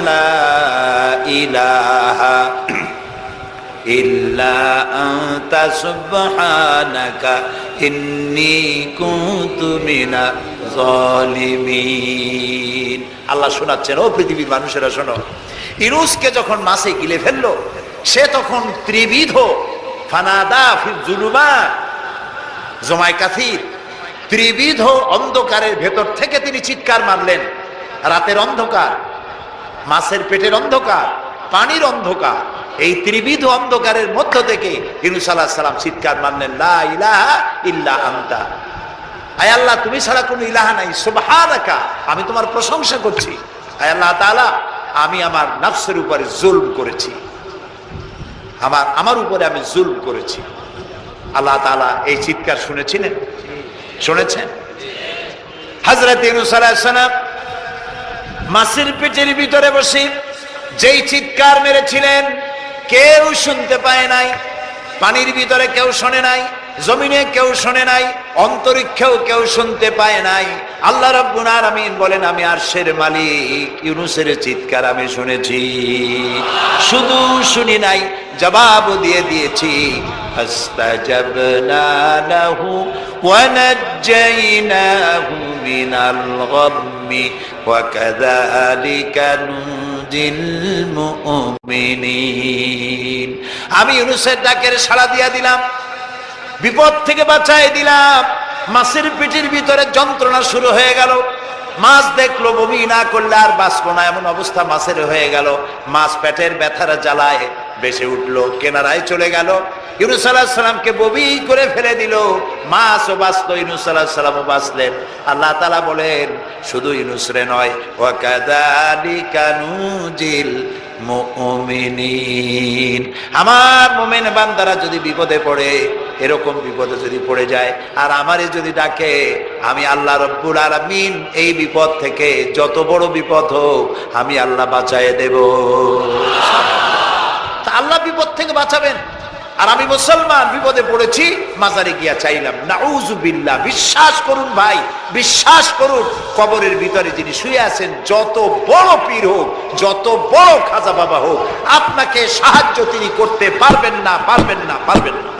لا إله إلا أنت سبحانك إني كنت من الظالمين আল্লাহ শোনাচ্ছেন ও পৃথিবীর মানুষেরা শোনো ইনুসকে যখন মাসে গিলে ফেললো সে তখন ত্রিবিধ ফানাদা ফির জুলুমা জমায় কাফির ত্রিবিধ অন্ধকারের ভেতর থেকে তিনি চিৎকার মারলেন রাতের অন্ধকার মাছের পেটের অন্ধকার, পানির অন্ধকার। এই ত্রিবিধ অন্ধকারের মধ্য থেকে ইনুস আলাহ সালাম চিৎকার মানলেন লা ইলাহা ইল্লা আন্তা। আয় আল্লাহ, তুমি ছাড়া কোনো ইলাহা নাই। সুবহানাকা, আমি তোমার প্রশংসা করছি। আয় আল্লাহ তাআলা, আমি আমার নফসের উপরে জুলম করেছি। আমার আমার উপরে আমি জুলম করেছি। আল্লাহ তাআলা এই চিৎকার শুনেছিলেন? শুনেছেন? হযরত ইউনূস আলাইহিস সালাম মাছের পিঠের ভিতরে বসে যেই চিৎকার মেরেছিলেন, কেউ শুনতে পায় নাই, পানির ভিতরে কেউ শোনে নাই, জমিনে কেউ শোনে নাই, অন্তরিক্ষেও কেউ শুনতে পায় নাই। আল্লাহ রব্বুল আলামিন বলেন, আমি আরশের মালিক, ইউনুসের চিৎকার আমি শুনেছি, শুধু শুনি নাই জবাব দিয়ে দিয়েছি। فاستجبنا له ونجيناه من الغم وكذلك ننجي المؤمنين আমি ইউনুসের ডাকের সাড়া দিয়া দিলাম বিপদ থেকে বাঁচাই দিলাম মাছের পেটের ভিতরে যন্ত্রণা শুরু হয়ে গেল মাছ দেখলো বমি না করলে আর বাঁচবো না এমন অবস্থা মাছের হয়ে গেল মাছ পেটের ব্যথার জ্বালায় বেসে উঠল, কেনারায় চলে গেল। ইউনুস বমি করে ফেলে দিল। মাছও বাঁচলো ইউনুস সালামও বাঁচলেন। আল্লাহ তালা বলেন, শুধু ইউনুসরে নয় ও কানুজিল মুমিনিন। আমার মোমেন বান্দারা যদি বিপদে পড়ে, এরকম বিপদে যদি পড়ে যায়, আর আমারে যদি ডাকে, আমি আল্লাহ রব্বুল আলামিন এই বিপদ থেকে যত বড় বিপদ হোক, আমি আল্লাহ বাঁচায় দেব। আল্লাহ বিপদ থেকে বাঁচাবেন। আর আমি মুসলমান বিপদে পড়েছি, মাজারে গিয়া চাইলাম নাউজুবিল্লাহ বিশ্বাস করুন ভাই, বিশ্বাস করুন। কবরের ভিতরে যিনি শুয়ে আছেন, যত বড় পীর হোক, যত বড় খাজা বাবা হোক, আপনাকে সাহায্য তিনি করতে পারবেন না পারবেন না পারবেন না।